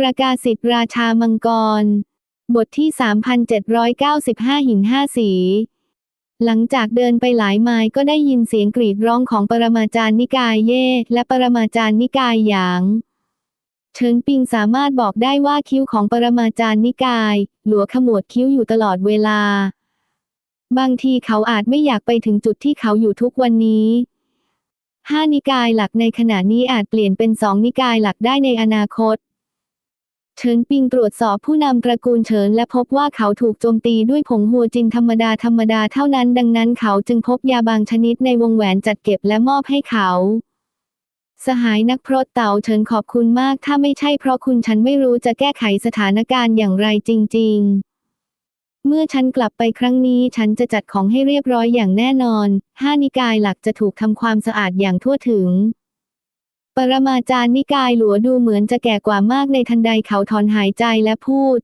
ประกาศสิทธิราชามังกร บทที่ 3795 หินห้าสี หลังจากเดินไปหลายไมล์ก็ได้ยินเสียงกรีดร้องของปรมาจารย์นิกายเย่และปรมาจารย์นิกายหยาง เฉินปิงสามารถบอกได้ว่าคิ้วของปรมาจารย์นิกาย หลัวขมวดคิ้วอยู่ตลอดเวลา บางทีเขาอาจไม่อยากไปถึงจุดที่เขาอยู่ทุกวันนี้ห้านิกายหลักในขณะนี้อาจเปลี่ยนเป็นสองนิกายหลักได้ในอนาคต เฉินปิงตรวจสอบผู้นำตระกูลเฉินและพบว่าเขาถูกโจมตีด้วยผงหัวจินธรรมดาธรรมดาเท่านั้น ดังนั้นเขาจึงพบยาบางชนิดในวงแหวนจัดเก็บและมอบให้เขา สหายนักพรตเต่าเฉินขอบคุณมาก ถ้าไม่ใช่เพราะคุณฉันไม่รู้จะแก้ไขสถานการณ์อย่างไรจริง ๆเมื่อฉันกลับไปครั้งนี้ฉันจะจัดของให้เรียบร้อยอย่างแน่นอน ห้านิกายหลักจะถูกทำความสะอาดอย่างทั่วถึง ปรมาจารย์นิกายหลัวดูเหมือนจะแก่กว่ามากในทันใดเขาถอนหายใจและพูด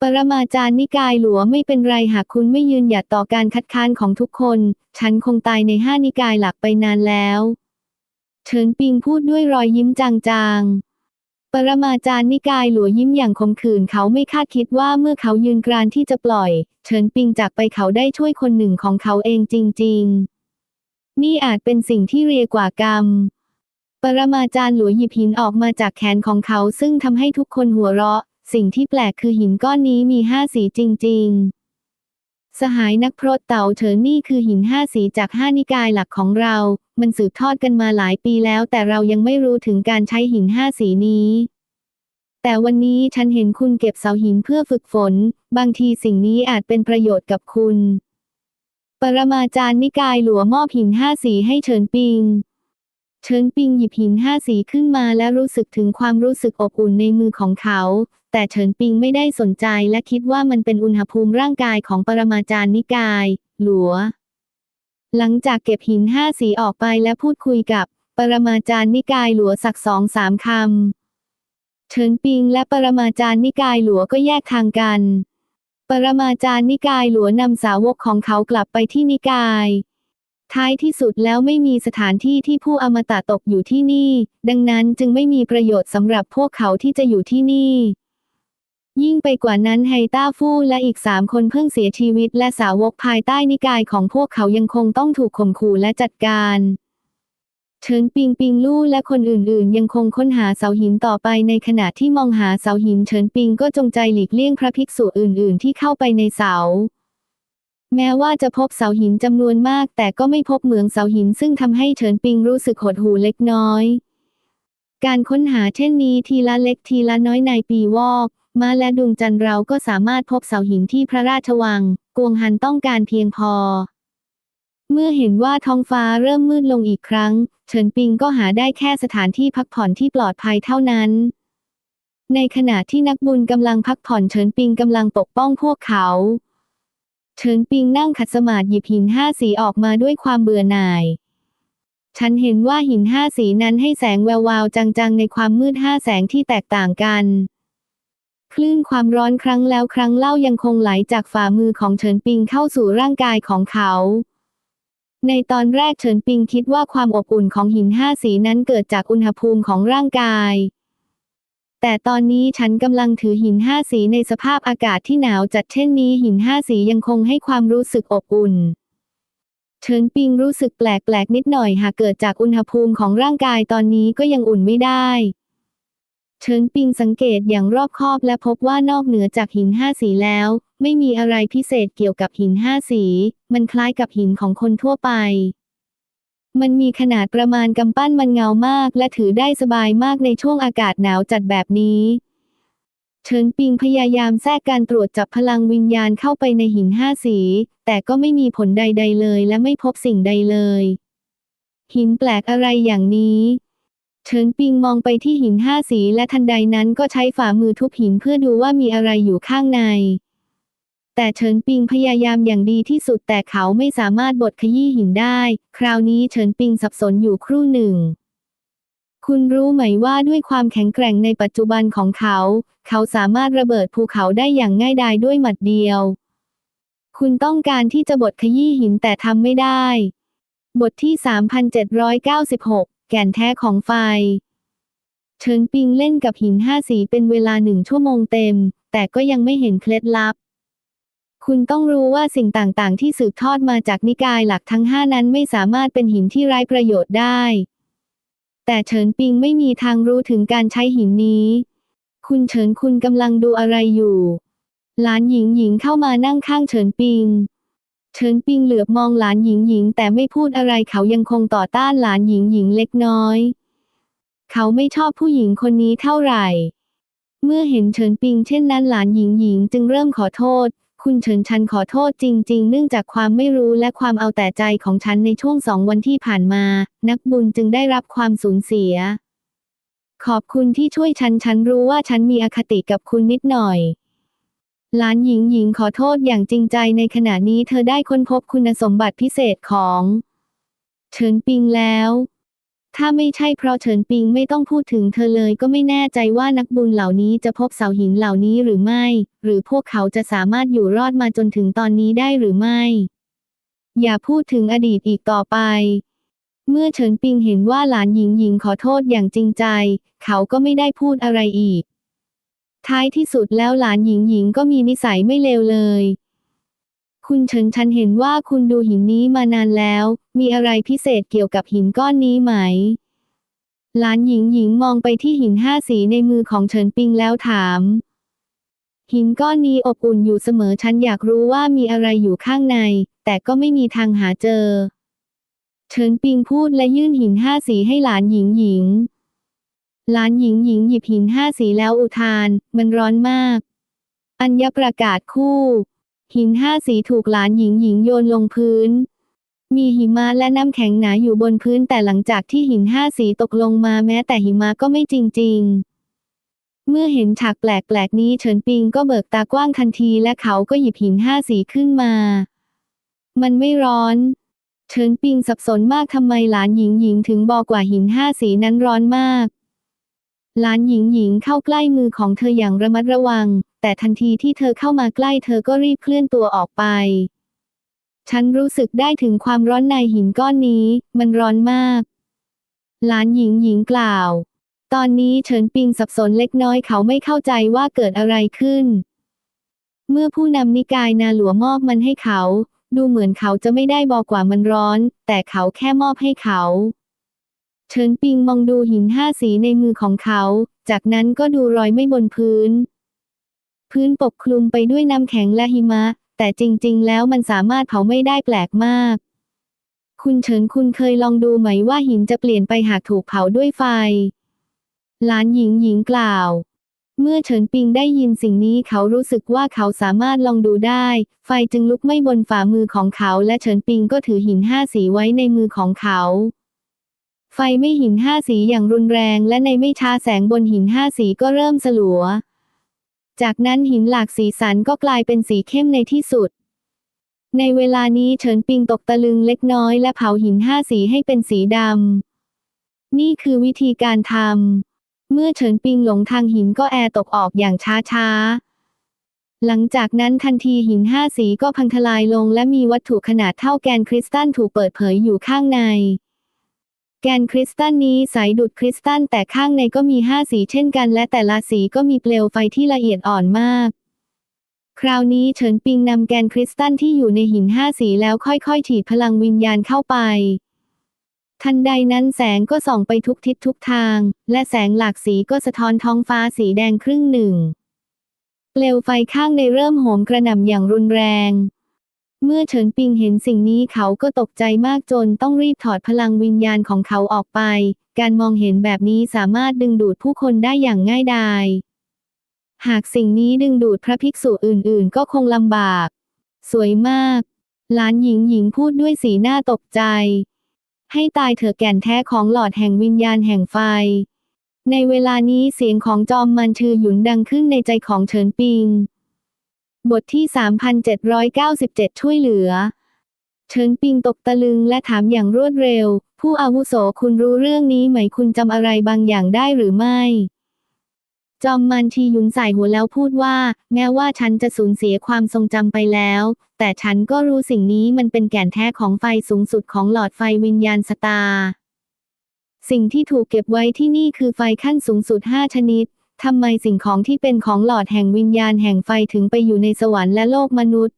ปรมาจารย์นิกายหลัวไม่เป็นไรหากคุณไม่ยืนหยัดต่อการคัดค้านของทุกคน ฉันคงตายในห้านิกายหลักไปนานแล้วเฉินปิงพูดด้วยรอยยิ้มจางๆ ปรมาจารย์นิกายหลัวยิ้มอย่างคมขื่นเขาไม่คาดคิดว่าเมื่อเขายืนกรานที่จะปล่อย เฉินปิงจากไปเขาได้ช่วยคนหนึ่งของเขาเองจริง ๆ นี่อาจเป็นสิ่งที่เรียกว่ากรรม รมาจารย์หลัวหยิบหินออกมาจากแขนของเขาซึ่งทำให้ทุกคนหัวเราะ สิ่งที่แปลกคือหินก้อนนี้มีห้าสีจริง ๆ สหายนักพรตเต่าเฉินนี่คือหินห้าสีจากห้านิกายหลักของเรา มันสืบทอดกันมาหลายปีแล้ว แต่เรายังไม่รู้ถึงการใช้หินห้าสีนี้แต่วันนี้ฉันเห็นคุณเก็บเสาหินเพื่อฝึกฝน บางทีสิ่งนี้อาจเป็นประโยชน์กับคุณ ปรมาจารย์นิกายหลัวมอบหินห้าสีให้เฉินปิง เฉินปิงหยิบหินห้าสีขึ้นมาและรู้สึกถึงความรู้สึกอบอุ่นในมือของเขา แต่เฉินปิงไม่ได้สนใจและคิดว่ามันเป็นอุณหภูมิร่างกายของปรมาจารย์นิกาย หลัว หลังจากเก็บหินห้าสีออกไปและพูดคุยกับ ปรมาจารย์นิกายหลัวสักสองสามคำ เฉินปิงและปรมาจารย์นิกายหลัวก็แยกทางกัน ปรมาจารย์นิกายหลัวนำสาวกของเขากลับไปที่นิกาย ท้ายที่สุดแล้วไม่มีสถานที่ที่ผู้อมตะตกอยู่ที่นี่ ดังนั้นจึงไม่มีประโยชน์สำหรับพวกเขาที่จะอยู่ที่นี่ ยิ่งไปกว่านั้นไฮต้าฟู่และอีกสามคนเพิ่งเสียชีวิต และสาวกภายใต้นิกายของพวกเขายังคงต้องถูกข่มขู่และจัดการเฉินปิงปิงลู่และคนอื่นๆ ยังคงค้นหาเสาหินต่อไปในขณะที่มองหาเสาหินเฉินปิงก็จงใจหลีกเลี่ยงพระภิกษุอื่น ๆ ที่เข้าไปในเสา แม้ว่าจะพบเสาหินจำนวนมาก แต่ก็ไม่พบเหมืองเสาหินซึ่งทำให้เฉินปิงรู้สึกหดหู่เล็กน้อย การค้นหาเช่นนี้ทีละเล็กทีละน้อยในปีวอก มาและดวงจันทร์เราก็สามารถพบเสาหินที่พระราชวัง กวงฮันต้องการเพียงพอ เมื่อเห็นว่าท้องฟ้าเริ่มมืดลงอีกครั้ง เฉินปิงก็หาได้แค่สถานที่พักผ่อนที่ปลอดภัยเท่านั้น ในขณะที่นักบุญกำลังพักผ่อนเฉินปิงกำลังปกป้องพวกเขา เฉินปิงนั่งขัดสมาธิหยิบหินห้าสีออกมาด้วยความเบื่อหน่าย ฉันเห็นว่าหินห้าสีนั้นให้แสงแวววาวจังๆ ในความมืดห้าแสงที่แตกต่างกัน คลื่นความร้อนครั้งแล้วครั้งเล่ายังคงไหลจากฝ่ามือของเฉินปิงเข้าสู่ร่างกายของเขา ในตอนแรกเฉินปิงคิดว่าความอบอุ่นของหินห้าสีนั้นเกิดจากอุณหภูมิของร่างกาย แต่ตอนนี้ฉันกำลังถือหินห้าสีในสภาพอากาศที่หนาวจัดเช่นนี้หินห้าสียังคงให้ความรู้สึกอบอุ่นเฉินปิงรู้สึกแปลกๆนิดหน่อยหากเกิดจากอุณหภูมิของร่างกายตอนนี้ก็ยังอุ่นไม่ได้เฉินปิงสังเกตอย่างรอบคอบและพบว่านอกเหนือจากหินห้าสีแล้ว ไม่มีอะไรพิเศษเกี่ยวกับหินห้าสี มันคล้ายกับหินของคนทั่วไป มันมีขนาดประมาณกำปั้นมันเงามาก และถือได้สบายมากในช่วงอากาศหนาวจัดแบบนี้เฉินปิงพยายามแทรกการตรวจจับพลังวิญญาณเข้าไปในหินห้าสี แต่ก็ไม่มีผลใดๆเลยและไม่พบสิ่งใดเลย หินแปลกอะไรอย่างนี้เฉินปิงมองไปที่หินห้าสีและทันใดนั้นก็ใช้ฝ่ามือทุบหินเพื่อดูว่ามีอะไรอยู่ข้างใน แต่เฉินปิงพยายามอย่างดีที่สุดแต่เขาไม่สามารถบดขยี้หินได้ คราวนี้เฉินปิงสับสนอยู่ครู่หนึ่ง คุณรู้ไหมว่าด้วยความแข็งแกร่งในปัจจุบันของเขา เขาสามารถระเบิดภูเขาได้อย่างง่ายดายด้วยหมัดเดียว คุณต้องการที่จะบดขยี้หินแต่ทำไม่ได้ บทที่ 3796 แก่นแท้ของไฟเฉินปิงเล่นกับหินห้าสีเป็นเวลาหนึ่งชั่วโมงเต็ม แต่ก็ยังไม่เห็นเคล็ดลับ คุณต้องรู้ว่าสิ่งต่างๆ ที่สืบทอดมาจากนิกายหลักทั้งห้านั้นไม่สามารถเป็นหินที่ไร้ประโยชน์ได้ แต่เฉินปิงไม่มีทางรู้ถึงการใช้หินนี้ คุณเฉินคุณกำลังดูอะไรอยู่ หลานหญิงหญิงเข้ามานั่งข้างเฉินปิง เฉินปิงเหลือบมองหลานหญิงหญิง แต่ไม่พูดอะไรเขายังคงต่อต้านหลานหญิงหญิงเล็กน้อย เขาไม่ชอบผู้หญิงคนนี้เท่าไหร่ เมื่อเห็นเฉินปิงเช่นนั้นหลานหญิงหญิงจึงเริ่มขอโทษ คุณเฉินฉันขอโทษจริง ๆ เนื่องจากความไม่รู้และความเอาแต่ใจของฉันในช่วงสองวันที่ผ่านมา นักบุญจึงได้รับความสูญเสีย ขอบคุณที่ช่วยฉัน ฉันรู้ว่าฉันมีอคติกับคุณนิดหน่อยหลานหญิงหญิงขอโทษอย่างจริงใจในขณะนี้เธอได้ค้นพบคุณสมบัติพิเศษของ เฉินปิงแล้ว ถ้าไม่ใช่เพราะเฉินปิงไม่ต้องพูดถึงเธอเลยก็ไม่แน่ใจว่านักบุญเหล่านี้จะพบเสาหินเหล่านี้หรือไม่ หรือพวกเขาจะสามารถอยู่รอดมาจนถึงตอนนี้ได้หรือไม่ อย่าพูดถึงอดีตอีกต่อไป เมื่อเฉินปิงเห็นว่าหลานหญิงหญิงขอโทษอย่างจริงใจ เขาก็ไม่ได้พูดอะไรอีก ท้ายที่สุดแล้วหลานหญิงหญิงก็มีนิสัยไม่เลวเลย คุณเฉินฉันเห็นว่าคุณดูหินนี้มานานแล้ว มีอะไรพิเศษเกี่ยวกับหินก้อนนี้ไหม หลานหญิงหญิงมองไปที่หินห้าสีในมือของเฉินปิงแล้วถาม หินก้อนนี้อบอุ่นอยู่เสมอฉันอยากรู้ว่ามีอะไรอยู่ข้างใน แต่ก็ไม่มีทางหาเจอ เฉินปิงพูดและยื่นหินห้าสีให้หลานหญิงหญิง หลานหญิงหญิงหยิบหินห้าสีแล้วอุทาน มันร้อนมาก อัญญประกาศคู่ หินห้าสีถูกหลานหญิงหญิงโยนลงพื้น มีหิมะและน้ำแข็งหนาอยู่บนพื้นแต่หลังจากที่หินห้าสีตกลงมาแม้แต่หิมะก็ไม่จริง ๆเมื่อเห็นฉากแปลกๆนี้เฉินปิงก็เบิกตากว้างทันทีและเขาก็หยิบหินห้าสีขึ้นมา มันไม่ร้อน เฉินปิงสับสนมากทำไมหลานหญิงหญิงถึงบอกว่าหินห้าสีนั้นร้อนมาก หลานหญิงหญิงเข้าใกล้มือของเธออย่างระมัดระวัง แต่ทันทีที่เธอเข้ามาใกล้เธอก็รีบเคลื่อนตัวออกไป ฉันรู้สึกได้ถึงความร้อนในหินก้อนนี้ มันร้อนมาก หลานหญิงหญิงกล่าว ตอนนี้เฉินปิงสับสนเล็กน้อยเขาไม่เข้าใจว่าเกิดอะไรขึ้น เมื่อผู้นำนิกายนาหลวมอบมันให้เขา ดูเหมือนเขาจะไม่ได้บอกว่ามันร้อน แต่เขาแค่มอบให้เขาเฉินปิงมองดูหินห้าสีในมือของเขา จากนั้นก็ดูรอยไม่บนพื้น พื้นปกคลุมไปด้วยน้ำแข็งและหิมะ แต่จริง ๆ แล้วมันสามารถเผาไม่ได้แปลกมาก คุณเฉินคุณเคยลองดูไหมว่าหินจะเปลี่ยนไปหากถูกเผาด้วยไฟ หลานหญิงหญิงกล่าว เมื่อเฉินปิงได้ยินสิ่งนี้เขารู้สึกว่าเขาสามารถลองดูได้ ไฟจึงลุกไหม้บนฝ่ามือของเขา และเฉินปิงก็ถือหินห้าสีไว้ในมือของเขาไฟไม่หินห้าสีอย่างรุนแรงและในไม่ช้าแสงบนหินห้าสีก็เริ่มสลัว จากนั้นหินหลากสีสันก็กลายเป็นสีเข้มในที่สุด ในเวลานี้เฉินปิงตกตะลึงเล็กน้อยและเผาหินห้าสีให้เป็นสีดำ นี่คือวิธีการทำ เมื่อเฉินปิงหลงทางหินก็แอร์ตกออกอย่างช้าๆหลังจากนั้นทันทีหินห้าสีก็พังทลายลงและมีวัตถุขนาดเท่าแกนคริสตัลถูกเปิดเผยอยู่ข้างใน แกนคริสตัลนี้ใสดุดคริสตัลแต่ข้างในก็มีห้าสีเช่นกัน และแต่ละสีก็มีเปลวไฟที่ละเอียดอ่อนมาก คราวนี้เฉินปิงนำแกนคริสตัลที่อยู่ในหินห้าสีแล้วค่อยๆ ฉีดพลังวิญญาณเข้าไป ทันใดนั้นแสงก็ส่องไปทุกทิศทุกทาง และแสงหลากสีก็สะท้อนท้องฟ้าสีแดงครึ่งหนึ่ง เปลวไฟข้างในเริ่มโหมกระหน่ำอย่างรุนแรง เมื่อเฉินปิงเห็นสิ่งนี้เขาก็ตกใจมากจนต้องรีบถอดพลังวิญญาณของเขาออกไป การมองเห็นแบบนี้สามารถดึงดูดผู้คนได้อย่างง่ายดาย หากสิ่งนี้ดึงดูดพระภิกษุอื่นๆ ก็คงลำบาก สวยมาก หลานหญิงหญิงพูดด้วยสีหน้าตกใจ ให้ตายเถอะแก่นแท้ของหลอดแห่งวิญญาณแห่งไฟ ในเวลานี้เสียงของจอมมันชือหยุนดังขึ้นในใจของเฉินปิง บทที่ 3797 ช่วยเหลือ เฉินปิงตกตะลึงและถามอย่างรวดเร็ว ผู้อาวุโสคุณรู้เรื่องนี้ไหมคุณจำอะไรบางอย่างได้หรือไม่ จอมมันทียุนใส่หัวแล้วพูดว่า แม้ว่าฉันจะสูญเสียความทรงจำไปแล้ว แต่ฉันก็รู้สิ่งนี้มันเป็นแก่นแท้ของไฟสูงสุดของหลอดไฟวิญญาณสตาร์สิ่งที่ถูกเก็บไว้ที่นี่คือไฟขั้นสูงสุด 5 ชนิด ทำไมสิ่งของที่เป็นของหลอดแห่งวิญญาณแห่งไฟถึงไปอยู่ในสวรรค์และโลกมนุษย์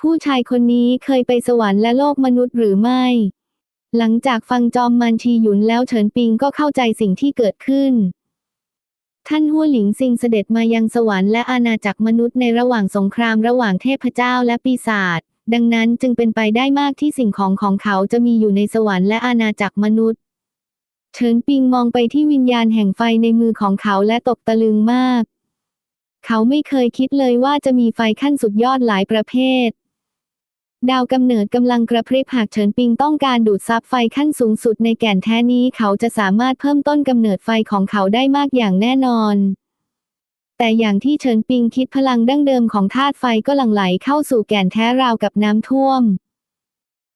ผู้ชายคนนี้เคยไปสวรรค์และโลกมนุษย์หรือไม่ หลังจากฟังจอมมันชีหยุนแล้วเฉินปิงก็เข้าใจสิ่งที่เกิดขึ้น ท่านหัวหลิงซิงเสด็จมายังสวรรค์และอาณาจักรมนุษย์ในระหว่างสงครามระหว่างเทพเจ้าและปีศาจดังนั้นจึงเป็นไปได้มากที่สิ่งของของเขาจะมีอยู่ในสวรรค์และอาณาจักรมนุษย์ เฉินปิงมองไปที่วิญญาณแห่งไฟในมือของเขาและตกตะลึงมาก เขาไม่เคยคิดเลยว่าจะมีไฟขั้นสุดยอดหลายประเภท ดาวกำเนิดกำลังกระพริบหากเฉินปิงต้องการดูดซับไฟขั้นสูงสุดในแก่นแท้นี้ เขาจะสามารถเพิ่มต้นกำเนิดไฟของเขาได้มากอย่างแน่นอน แต่อย่างที่เฉินปิงคิดพลังดั้งเดิมของธาตุไฟก็หลั่งไหลเข้าสู่แก่นแท้ราวกับน้ำท่วม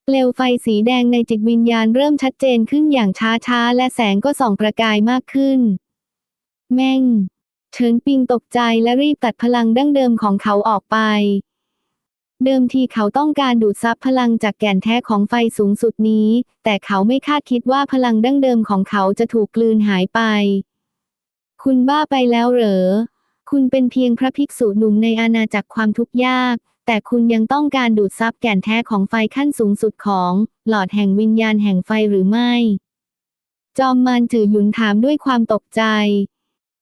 เปลวไฟสีแดงในจิตวิญญาณเริ่มชัดเจนขึ้นอย่างช้าๆ และแสงก็ส่องประกายมากขึ้น แม่ง เฉินปิงตกใจและรีบตัดพลังดั้งเดิมของเขาออกไป เดิมทีเขาต้องการดูดซับพลังจากแก่นแท้ของไฟสูงสุดนี้ แต่เขาไม่คาดคิดว่าพลังดั้งเดิมของเขาจะถูกกลืนหายไป คุณบ้าไปแล้วเหรอ คุณเป็นเพียงพระภิกษุหนุ่มในอาณาจักรความทุกข์ยาก แต่คุณยังต้องการดูดซับแก่นแท้ของไฟขั้นสูงสุดของ หลอดแห่งวิญญาณแห่งไฟหรือไม่ จอมมานจือหยุนถามด้วยความตกใจ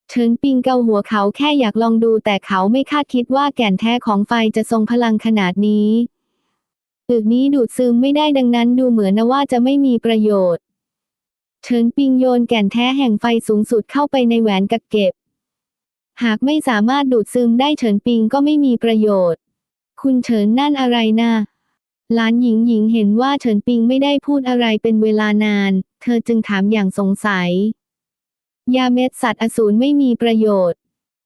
เฉินปิงเกาหัวเขาแค่อยากลองดูแต่เขาไม่คาดคิดว่าแก่นแท้ของไฟจะทรงพลังขนาดนี้อึกนี้ดูดซึมไม่ได้ดังนั้นดูเหมือนนะว่าจะไม่มีประโยชน์เฉินปิงโยนแก่นแท้แห่งไฟสูงสุดเข้าไปในแหวนกักเก็บ หากไม่สามารถดูดซึมได้เฉินปิงก็ไม่มีประโยชน์ คุณเฉินนั่นอะไรนะหลานหญิงหญิงเห็นว่าเฉินปิงไม่ได้พูดอะไรเป็นเวลานาน เธอจึงถามอย่างสงสัย ยาเม็ดสัตว์อสูรไม่มีประโยชน์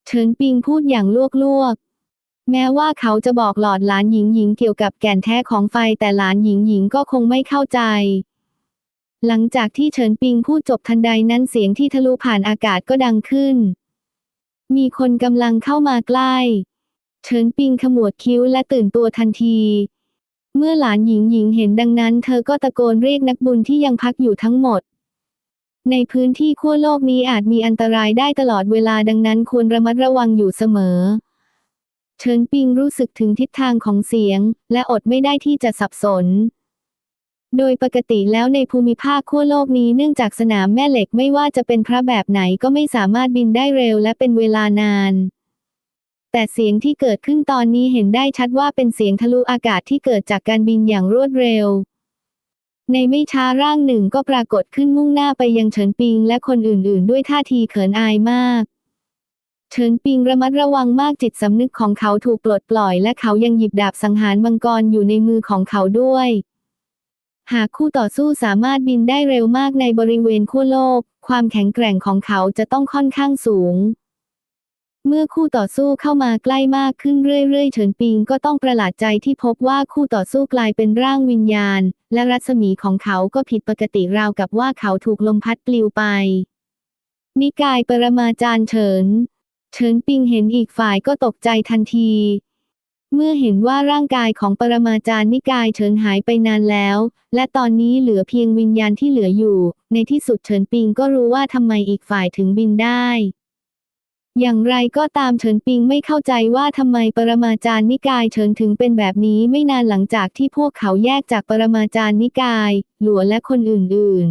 เฉินปิงพูดอย่างลวกๆ แม้ว่าเขาจะบอกหลอดหลานหญิงหญิงเกี่ยวกับแก่นแท้ของไฟแต่หลานหญิงหญิงก็คงไม่เข้าใจ หลังจากที่เฉินปิงพูดจบทันใดนั้นเสียงที่ทะลุผ่านอากาศก็ดังขึ้น มีคนกำลังเข้ามาใกล้ เฉินปิงขมวดคิ้วและตื่นตัวทันที เมื่อหลานหญิงหญิงเห็นดังนั้น เธอก็ตะโกนเรียกนักบุญที่ยังพักอยู่ทั้งหมด ในพื้นที่ขั้วโลกนี้อาจมีอันตรายได้ตลอดเวลาดังนั้นควรระมัดระวังอยู่เสมอ เฉินปิงรู้สึกถึงทิศทางของเสียง และอดไม่ได้ที่จะสับสนโดยปกติแล้วในภูมิภาคขั้วโลกนี้เนื่องจากสนามแม่เหล็กไม่ว่าจะเป็นพระแบบไหนก็ไม่สามารถบินได้เร็วและเป็นเวลานาน แต่เสียงที่เกิดขึ้นตอนนี้เห็นได้ชัดว่าเป็นเสียงทะลุอากาศที่เกิดจากการบินอย่างรวดเร็ว ในไม่ช้าร่างหนึ่งก็ปรากฏขึ้นมุ่งหน้าไปยังเฉินปิงและคนอื่นๆ ด้วยท่าทีเขินอายมาก เฉินปิงระมัดระวังมากจิตสำนึกของเขาถูกปลดปล่อย และเขายังหยิบดาบสังหารมังกรอยู่ในมือของเขาด้วย หากคู่ต่อสู้สามารถบินได้เร็วมากในบริเวณขั้วโลก ความแข็งแกร่งของเขาจะต้องค่อนข้างสูง เมื่อคู่ต่อสู้เข้ามาใกล้มากขึ้นเรื่อยๆ เฉินปิงก็ต้องประหลาดใจที่พบว่าคู่ต่อสู้กลายเป็นร่างวิญญาณ และรัศมีของเขาก็ผิดปกติราวกับว่าเขาถูกลมพัดปลิวไป นิกายปรมาจารย์เฉิน เฉินปิงเห็นอีกฝ่ายก็ตกใจทันที เมื่อเห็นว่าร่างกายของปรมาจารย์นิกายเฉินหายไปนานแล้ว และตอนนี้เหลือเพียงวิญญาณที่เหลืออยู่ ในที่สุดเฉินปิงก็รู้ว่าทำไมอีกฝ่ายถึงบินได้ อย่างไรก็ตามเฉินปิงไม่เข้าใจว่าทำไมปรมาจารย์นิกายเฉินถึงเป็นแบบนี้ไม่นานหลังจากที่พวกเขาแยกจากปรมาจารย์นิกาย หลัวและคนอื่น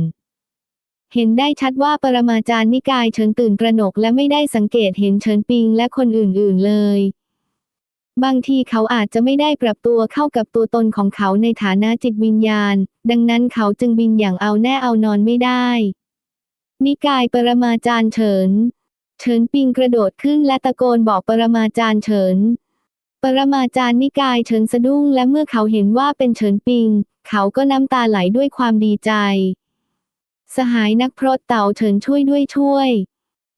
ๆเห็นได้ชัดว่าปรมาจารย์นิกายเฉินตื่นตระหนกและไม่ได้สังเกตเห็นเฉินปิงและคนอื่นๆเลย บางทีเขาอาจจะไม่ได้ปรับตัวเข้ากับตัวตนของเขาในฐานะจิตวิญญาณ ดังนั้นเขาจึงบินอย่างเอาแน่เอานอนไม่ได้ นิกายปรมาจารย์เฉิน เฉินปิงกระโดดขึ้นและตะโกนบอกปรมาจารย์เฉิน ปรมาจารย์นิกายเฉินสะดุ้งและเมื่อเขาเห็นว่าเป็นเฉินปิง เขาก็น้ำตาไหลด้วยความดีใจ สหายนักพรตเต่าเฉินช่วยด้วยช่วย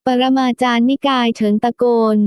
ปรมาจารย์นิกายเฉินตะโกน